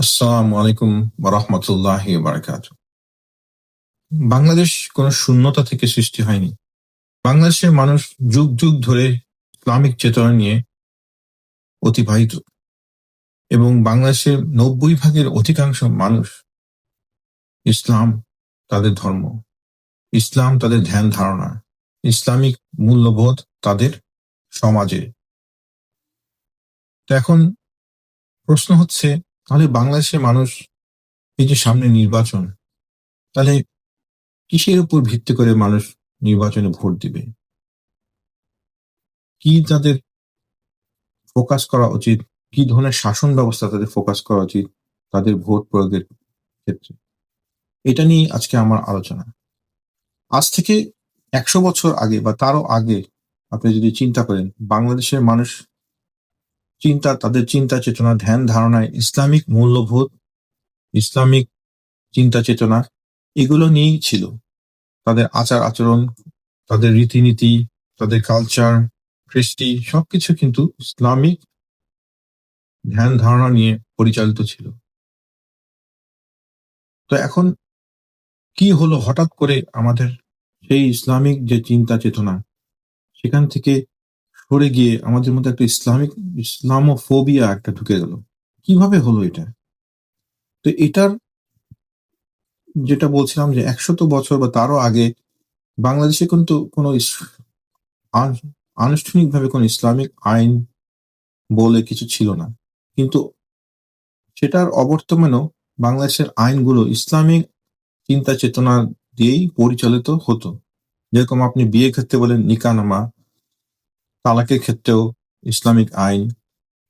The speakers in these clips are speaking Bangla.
আসসালামু আলাইকুম রহমতুল্লাহ বারাকাত বাংলাদেশ কোনো শূন্যতা থেকে সৃষ্টি হয়নি। বাংলাদেশের মানুষ যুগ যুগ ধরে ইসলামিক চেতনা নিয়ে অতিবাহিত। এবং বাংলাদেশের নব্বই ভাগের অধিকাংশ মানুষ ইসলাম, তাদের ধর্ম। ইসলাম তাদের ধ্যান ধারণা। ইসলামিক মূল্যবোধ তাদের সমাজে। এখন প্রশ্ন হচ্ছে তাহলে বাংলাদেশের মানুষ এই যে সামনে নির্বাচন, তাহলে কিসের উপর ভিত্তি করে মানুষ নির্বাচনে ভোট দিবে? কি তাদের ফোকাস করা উচিত? কি ধরনের শাসন ব্যবস্থা তাদের ফোকাস করা উচিত তাদের ভোট প্রয়োগের ক্ষেত্রে? এটা নিয়ে আজকে আমার আলোচনা। আজ থেকে একশো বছর আগে বা তারও আগে আপনি যদি চিন্তা করেন, বাংলাদেশের মানুষ চিন্তা, তাদের চিন্তা চেতনা, ধ্যান ধারণায় ইসলামিক মূল্যবোধ, ইসলামিক চিন্তা চেতনা, এগুলো নিয়েই ছিল। তাদের আচার আচরণ, তাদের রীতিনীতি, তাদের কালচার কৃষ্টি, সবকিছু কিন্তু ইসলামিক ধ্যান ধারণা নিয়ে পরিচালিত ছিল। তো এখন কি হলো হঠাৎ করে আমাদের সেই ইসলামিক যে চিন্তা চেতনা, সেখান থেকে সরে গিয়ে আমাদের মধ্যে একটা ইসলামিক, ইসলামোফোবিয়া একটা ঢুকে গেল। কীভাবে হলো এটা? তো এটার যেটা বলছিলাম যে একশত বছর বা তারও আগে বাংলাদেশে কিন্তু কোনো আনুষ্ঠানিকভাবে কোনো ইসলামিক আইন বলে কিছু ছিল না। কিন্তু সেটার অবর্তমানেও বাংলাদেশের আইনগুলো ইসলামিক চিন্তা চেতনা দিয়েই পরিচালিত হতো। যেরকম আপনি বিয়ে ক্ষেত্রে বলেন নিকানামা তালাকের ক্ষেত্রেও ইসলামিক আইন,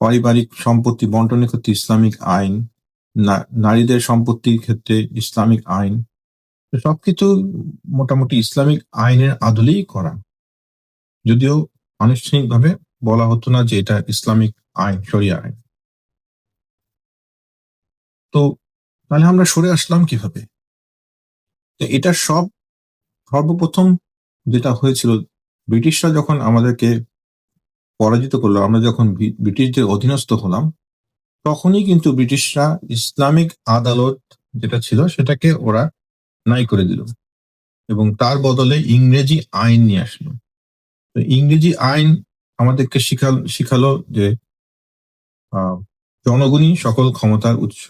পারিবারিক সম্পত্তি বন্টনের ক্ষেত্রে ইসলামিক আইন নারীদের সম্পত্তির ক্ষেত্রে ইসলামিক আইন, সবকিছু মোটামুটি ইসলামিক আইনের আদলেই করা। যদিও আনুষ্ঠানিকভাবে বলা হতো না যে এটা ইসলামিক আইন, শরিয়া আইন। তো তাহলে আমরা সরে আসলাম কীভাবে? এটা সব সর্বপ্রথম যেটা হয়েছিল, ব্রিটিশরা যখন আমাদেরকে পরাজিত করল, আমরা যখন ব্রিটিশদের অধীনস্থ হলাম, তখনই কিন্তু ব্রিটিশরা ইসলামিক আদালত যেটা ছিল, সেটাকে ওরা নাই করে দিল। এবং তার বদলে ইংরেজি আইন নিয়ে আসলো। তো ইংরেজি আইন আমাদেরকে শিখাল, শিখালো যে জনগণই সকল ক্ষমতার উৎস।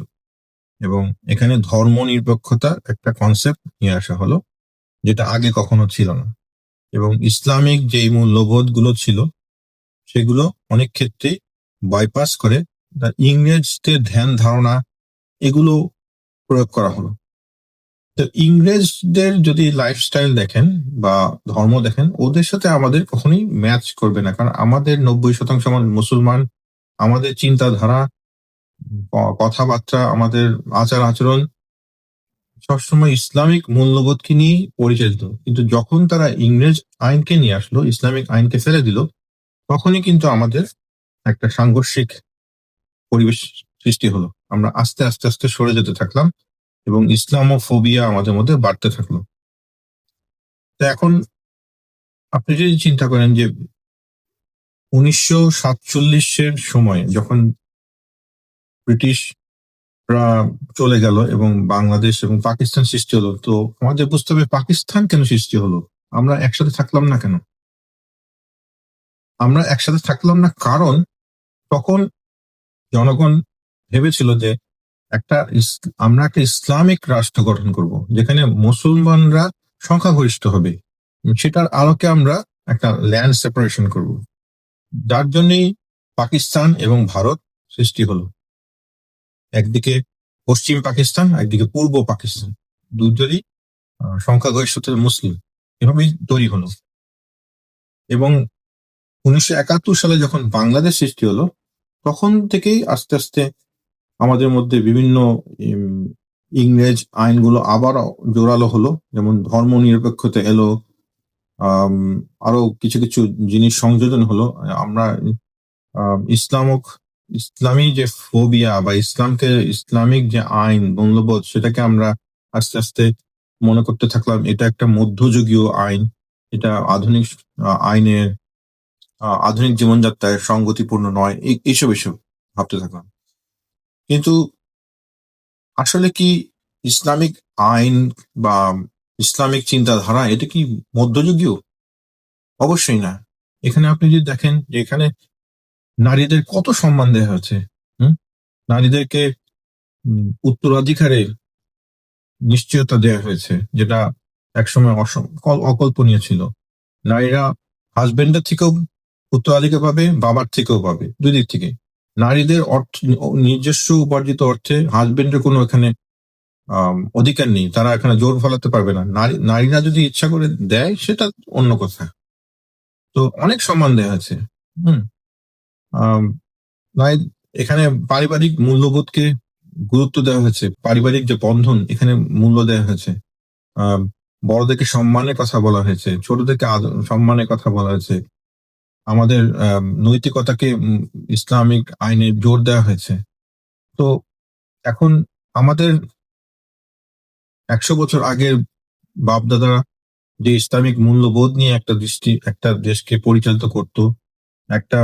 এবং এখানে ধর্ম নিরপেক্ষতার একটা কনসেপ্ট নিয়ে আসা হলো, যেটা আগে কখনো ছিল না। এবং ইসলামিক যেই মূল্যবোধগুলো ছিল সেগুলো অনেক ক্ষেত্রে বাইপাস করে। ইংরেজদের ধ্যান ধারণা এগুলো প্রয়োগ করা হলো। তো ইংরেজদের যদি লাইফস্টাইল দেখেন বা ধর্ম দেখেন, ওদের সাথে আমাদের কখনোই ম্যাচ করবে না। কারণ আমাদের নব্বই শতাংশ মুসলমান, আমাদের চিন্তাধারা কথাবার্তা, আমাদের আচার আচরণ সবসময় ইসলামিক মূল্যবোধকে নিয়েই পরিচালিত। কিন্তু যখন তারা ইংরেজ আইনকে নিয়ে আসলো, ইসলামিক আইনকে ফেলে দিল তখনই কিন্তু আমাদের একটা সাংঘর্ষিক পরিবেশ সৃষ্টি হলো। আমরা আস্তে আস্তে আস্তে সরে যেতে থাকলাম এবং ইসলামোফোবিয়া আমাদের মধ্যে বাড়তে থাকল। তো এখন আপনি যদি চিন্তা করেন যে উনিশশো সাতচল্লিশের সময় যখন ব্রিটিশ চলে গেল এবং বাংলাদেশ এবং পাকিস্তান সৃষ্টি হলো, তো আমাদের বুঝতে হবে পাকিস্তান কেন সৃষ্টি হলো? আমরা একসাথে থাকলাম না কেন? আমরা একসাথে থাকলাম না কারণ তখন জনগণ ভেবেছিল যে একটা আমরা একটা ইসলামিক রাষ্ট্র গঠন করব, যেখানে মুসলমানরা সংখ্যাগরিষ্ঠ হবে। সেটার আলোকে আমরা একটা ল্যান্ড সেপারেশন করব। যার জন্যই পাকিস্তান এবং ভারত সৃষ্টি হলো। একদিকে পশ্চিম পাকিস্তান, একদিকে পূর্ব পাকিস্তান। দুটোরই সংখ্যাগরিষ্ঠ মুসলিম। এভাবেই তৈরি হলো। এবং উনিশশো একাত্তর সালে যখন বাংলাদেশ সৃষ্টি হলো, তখন থেকেই আস্তে আস্তে আমাদের মধ্যে বিভিন্ন ইংরেজ আইনগুলো আবার জোরালো হলো। যেমন ধর্ম নিরপেক্ষতা এলো আরও কিছু কিছু জিনিস সংযোজন হলো। আমরা ইসলামক, ইসলামী যে ফোবিয়া বা ইসলামকে, ইসলামিক যে আইন মূল্যবোধ সেটাকে আমরা আস্তে আস্তে মনে করতে থাকলাম, এটা একটা মধ্যযুগীয় আইন। এটা আধুনিক আইনের আধুনিক জীবনযাত্রায় সঙ্গতিপূর্ণ নয়। এইসব এসব ভাবতে থাকলাম কিন্তু আসলে কি ইসলামিক আইন বা ইসলামিক চিন্তাধারা এটা কি মধ্যযুগীয়? অবশ্যই না। এখানে আপনি যদি দেখেন যে এখানে নারীদের কত সম্মান দেওয়া হয়েছে নারীদেরকে উম, উত্তরাধিকারের নিশ্চয়তা দেওয়া হয়েছে যেটা একসময় অকল্পনীয় ছিল। নারীরা হাজবেন্ডের থেকেও উত্তরাধিকার পাবে, বাবার থেকেও পাবে, দুই দিক থেকে নারীদের অর্থ, নিজস্ব উপার্জিত অর্থে হাজবেন্ডের কোনো এখানে অধিকার নেই, তারা এখানে জোর ফলাতে পারবে না। নারী, নারীরা যদি ইচ্ছা করে দেয়, সেটা অন্য কথা। তো অনেক সম্মান দেওয়া আছে। হুম। নারী, এখানে পারিবারিক মূল্যবোধকে গুরুত্ব দেওয়া হয়েছে। পারিবারিক যে বন্ধন, এখানে মূল্য দেওয়া হয়েছে। বড়দেরকে সম্মানের কথা বলা হয়েছে, ছোটদেরকে সম্মানের কথা বলা হয়েছে। আমাদের আম, নৈতিকতাকে ইসলামিক আইনে জোর দেওয়া হয়েছে। তো এখন আমাদের একশো বছর আগের বাপদাদারা যে ইসলামিক মূল্যবোধ নিয়ে একটা দৃষ্টি একটা দেশকে পরিচালিত করত একটা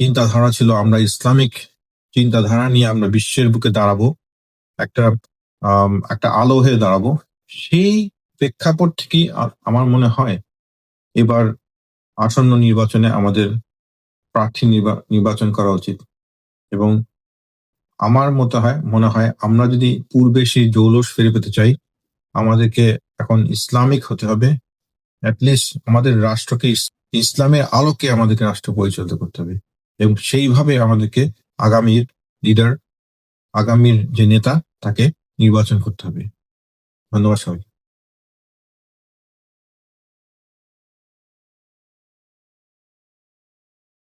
চিন্তাধারা ছিল আমরা ইসলামিক চিন্তাধারা নিয়ে আমরা বিশ্বের বুকে দাঁড়াবো একটা একটা আলো হয়ে দাঁড়াবো সেই প্রেক্ষাপট থেকেই আমার মনে হয় এবার আসন্ন নির্বাচনে আমাদের প্রার্থী নির্বা- নির্বাচন করা উচিত। এবং আমার মতে হয়, মনে হয় আমরা যদি পূর্বে সেই জৌলস ফিরে পেতে চাই, আমাদেরকে এখন ইসলামিক হতে হবে। অ্যাটলিস্ট আমাদের রাষ্ট্রকে ইসলামের আলোকে আমাদেরকে রাষ্ট্র পরিচালিত করতে হবে। এবং সেইভাবে আমাদেরকে আগামীর লিডার আগামীর যে নেতা, তাকে নির্বাচন করতে হবে। ধন্যবাদ সবাই